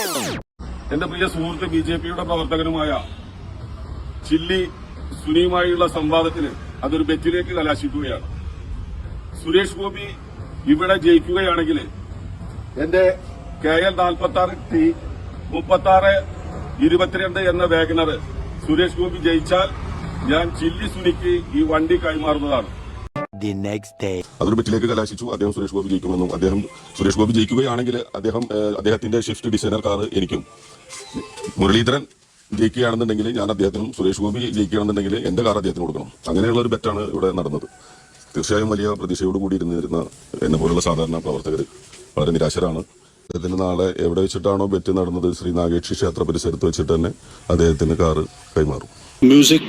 എന്റെ പ്രിയ സുഹൃത്ത് B J പിയുടെ പ്രവർത്തകനുമായ ചില്ലി സുനിയുമായുള്ള സംവാദത്തിന് അതൊരു ബെറ്റിലേക്ക് കലാശിക്കുകയാണ്. സുരേഷ് ഗോപി ഇവിടെ ജയിക്കുകയാണെങ്കിൽ എന്റെ കെ എൽ നാൽപ്പത്തി ആറ് ടി മുപ്പത്തി ആറ് ഇരുപത്തിരണ്ട് എന്ന വേഗനർ സുരേഷ് ഗോപി ജയിച്ചാൽ ഞാൻ ചില്ലി സുനിക്ക് ഈ വണ്ടി കൈമാറുന്നതാണ്. The next day. അതൊരു ബെറ്റിലേക്ക് കലാശിച്ചു. അദ്ദേഹം സുരേഷ് ഗോപി ജയിക്കുമെന്നും അദ്ദേഹം സുരേഷ് ഗോപി ജയിക്കുകയാണെങ്കിൽ അദ്ദേഹം അദ്ദേഹത്തിന്റെ ഷിഫ്റ്റ് ഡിസൈനർ കാർ എനിക്കും. മുരളീധരൻ ജയിക്കുകയാണെന്നുണ്ടെങ്കിൽ ഞാൻ അദ്ദേഹത്തിനും സുരേഷ് ഗോപി ജയിക്കുകയാണെന്നുണ്ടെങ്കിൽ എന്റെ കാർ അദ്ദേഹത്തിന് കൊടുക്കണം. അങ്ങനെയുള്ള ഒരു ബെറ്റാണ് ഇവിടെ നടന്നത്. തീർച്ചയായും വലിയ പ്രതീക്ഷയോട് കൂടി ഇരുന്നിരുന്ന എന്നെ പോലുള്ള സാധാരണ പ്രവർത്തകർ വളരെ നിരാശരാണ്. അദ്ദേഹത്തിന് നാളെ എവിടെ വെച്ചിട്ടാണോ ബെറ്റ് നടന്നത്? ശ്രീ നാഗേക്ഷി ക്ഷേത്ര പരിസരത്ത് വെച്ചിട്ട് തന്നെ അദ്ദേഹത്തിന് കാറ് കൈമാറും. Music.